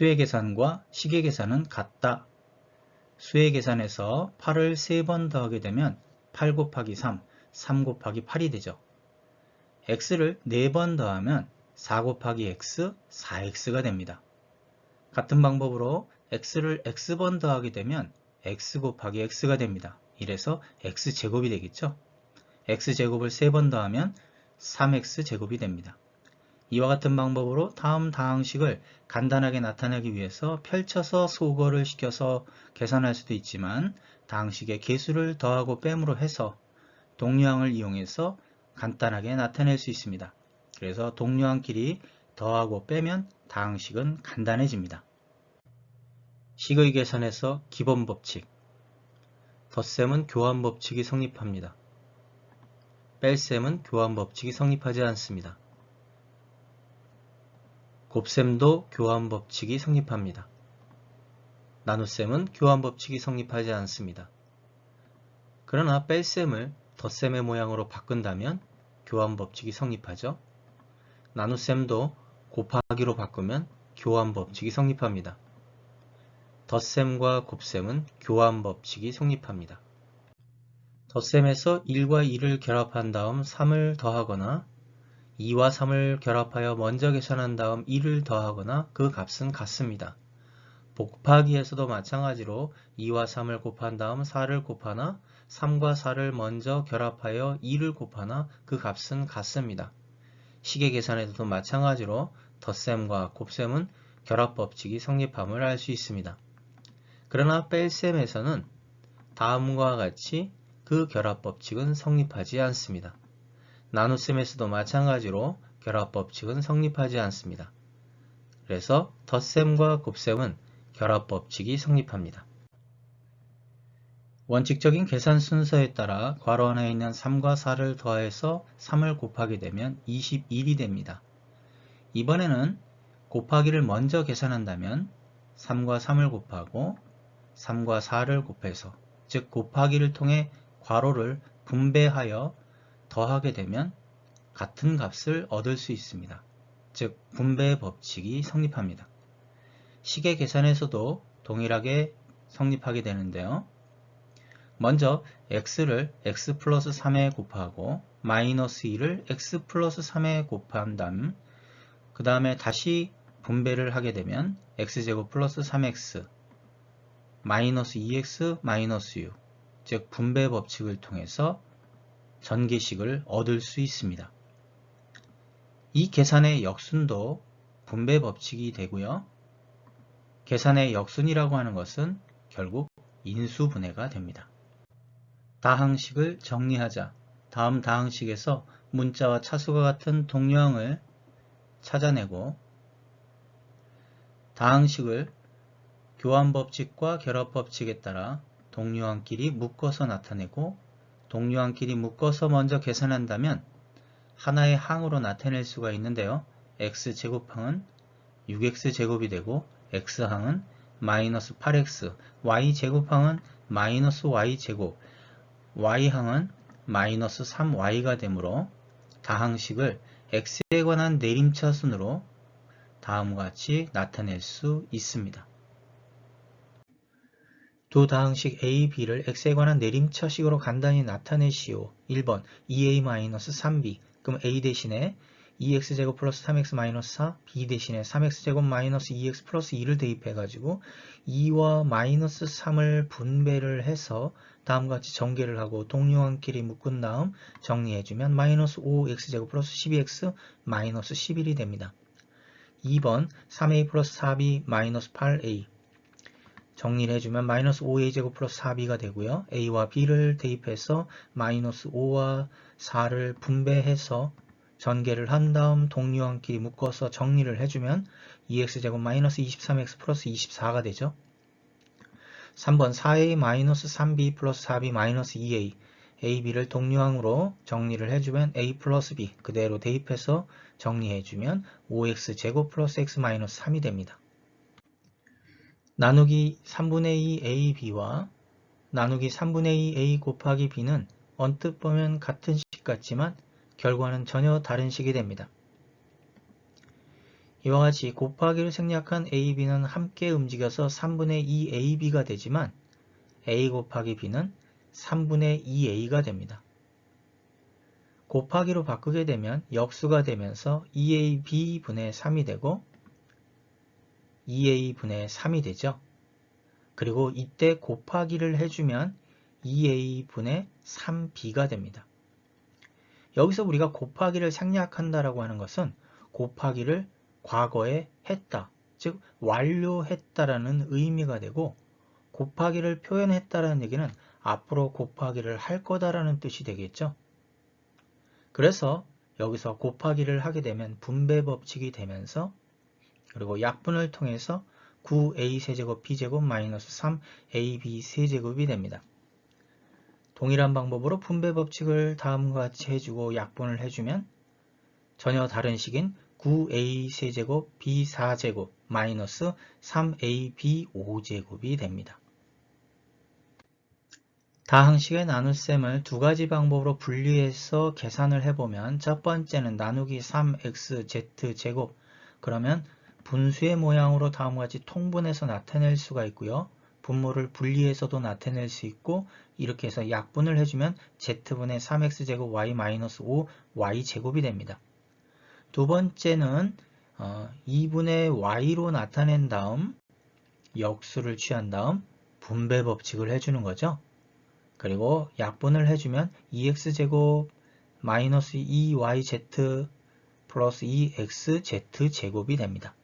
수의 계산과 식의 계산은 같다. 수의 계산에서 8을 3번 더하게 되면 8 곱하기 3, 3 곱하기 8이 되죠. x를 4번 더하면 4 곱하기 x, 4x가 됩니다. 같은 방법으로 x를 x번 더하게 되면 x 곱하기 x가 됩니다. 이래서 x제곱이 되겠죠. x제곱을 3번 더하면 3x제곱이 됩니다. 이와 같은 방법으로 다음 다항식을 간단하게 나타내기 위해서 펼쳐서 소거를 시켜서 계산할 수도 있지만 다항식의 개수를 더하고 뺨으로 해서 동류항을 이용해서 간단하게 나타낼 수 있습니다. 그래서 동류항끼리 더하고 빼면 다항식은 간단해집니다. 식의 계산에서 기본 법칙 덧셈은 교환 법칙이 성립합니다. 뺄셈은 교환 법칙이 성립하지 않습니다. 곱셈도 교환 법칙이 성립합니다. 나눗셈은 교환 법칙이 성립하지 않습니다. 그러나 뺄셈을 덧셈의 모양으로 바꾼다면 교환 법칙이 성립하죠. 나눗셈도 곱하기로 바꾸면 교환 법칙이 성립합니다. 덧셈과 곱셈은 교환 법칙이 성립합니다. 덧셈에서 1과 2를 결합한 다음 3을 더하거나 2와 3을 결합하여 먼저 계산한 다음 1을 더하거나 그 값은 같습니다. 곱하기에서도 마찬가지로 2와 3을 곱한 다음 4를 곱하나 3과 4를 먼저 결합하여 2를 곱하나 그 값은 같습니다. 식의 계산에서도 마찬가지로 덧셈과 곱셈은 결합 법칙이 성립함을 알 수 있습니다. 그러나 뺄셈에서는 다음과 같이 그 결합 법칙은 성립하지 않습니다. 나눗셈에서도 마찬가지로 결합법칙은 성립하지 않습니다. 그래서 덧셈과 곱셈은 결합법칙이 성립합니다. 원칙적인 계산 순서에 따라 괄호 안에 있는 3과 4를 더해서 3을 곱하게 되면 21이 됩니다. 이번에는 곱하기를 먼저 계산한다면 3과 3을 곱하고 3과 4를 곱해서 즉 곱하기를 통해 괄호를 분배하여 더하게 되면 같은 값을 얻을 수 있습니다. 즉 분배 법칙이 성립합니다. 식의 계산에서도 동일하게 성립하게 되는데요. 먼저 x를 x 플러스 3에 곱하고 마이너스 2를 x 플러스 3에 곱한 다음 그 다음에 다시 분배를 하게 되면 x제곱 플러스 3x 마이너스 2x 마이너스 6, 즉 분배 법칙을 통해서 전개식을 얻을 수 있습니다. 이 계산의 역순도 분배 법칙이 되고요. 계산의 역순이라고 하는 것은 결국 인수분해가 됩니다. 다항식을 정리하자. 다음 다항식에서 문자와 차수가 같은 동료항을 찾아내고 다항식을 교환법칙과 결합법칙에 따라 동료항끼리 묶어서 나타내고 동료항끼리 묶어서 먼저 계산한다면 하나의 항으로 나타낼 수가 있는데요. x제곱항은 6x제곱이 되고 x항은 마이너스 8x, y제곱항은 마이너스 y제곱, y항은 마이너스 3y가 되므로 다항식을 x에 관한 내림차순으로 다음과 같이 나타낼 수 있습니다. 두 다항식 a, b를 x에 관한 내림차식으로 간단히 나타내시오. 1번 2a-3b 그럼 a 대신에 2x제곱 플러스 3x 마이너스 4 b 대신에 3x제곱 마이너스 2x 플러스 2를 대입해가지고 2와 마이너스 3을 분배를 해서 다음과 같이 전개를 하고 동료항끼리 묶은 다음 정리해주면 마이너스 5x제곱 플러스 12x 마이너스 11이 됩니다. 2번 3a 플러스 4b 마이너스 8a 정리를 해주면 마이너스 5a제곱 플러스 4b가 되고요. a와 b를 대입해서 마이너스 5와 4를 분배해서 전개를 한 다음 동류항끼리 묶어서 정리를 해주면 2x제곱 마이너스 23x 플러스 24가 되죠. 3번 4a 마이너스 3b 플러스 4b 마이너스 2a a, b를 동류항으로 정리를 해주면 a 플러스 b 그대로 대입해서 정리해주면 5x제곱 플러스 x 마이너스 3이 됩니다. 나누기 3분의 2 a, b와 나누기 3분의 2 a 곱하기 b는 언뜻 보면 같은 식 같지만 결과는 전혀 다른 식이 됩니다. 이와 같이 곱하기를 생략한 a, b는 함께 움직여서 3분의 2 a, b가 되지만 a 곱하기 b는 3분의 2a가 됩니다. 곱하기로 바꾸게 되면 역수가 되면서 2ab분의 3이 되고 2a분의 3이 되죠. 그리고 이때 곱하기를 해주면 2a분의 3b가 됩니다. 여기서 우리가 곱하기를 생략한다라고 하는 것은 곱하기를 과거에 했다, 즉 완료했다라는 의미가 되고 곱하기를 표현했다라는 얘기는 앞으로 곱하기를 할 거다라는 뜻이 되겠죠. 그래서 여기서 곱하기를 하게 되면 분배 법칙이 되면서 그리고 약분을 통해서 9a 세제곱 b제곱 마이너스 3ab 세제곱이 됩니다. 동일한 방법으로 분배 법칙을 다음과 같이 해주고 약분을 해주면 전혀 다른 식인 9a 세제곱 b 4제곱 마이너스 3ab 5제곱이 됩니다. 다항식의 나눗셈을 두 가지 방법으로 분리해서 계산을 해보면 첫 번째는 나누기 3xz 제곱 그러면 분수의 모양으로 다음과 같이 통분해서 나타낼 수가 있고요. 분모를 분리해서도 나타낼 수 있고 이렇게 해서 약분을 해주면 z분의 3x제곱 y-5 y제곱이 됩니다. 두 번째는 어, 2분의 y로 나타낸 다음 역수를 취한 다음 분배 법칙을 해주는 거죠. 그리고 약분을 해주면 2x제곱 마이너스 2yz 플러스 2xz 제곱이 됩니다.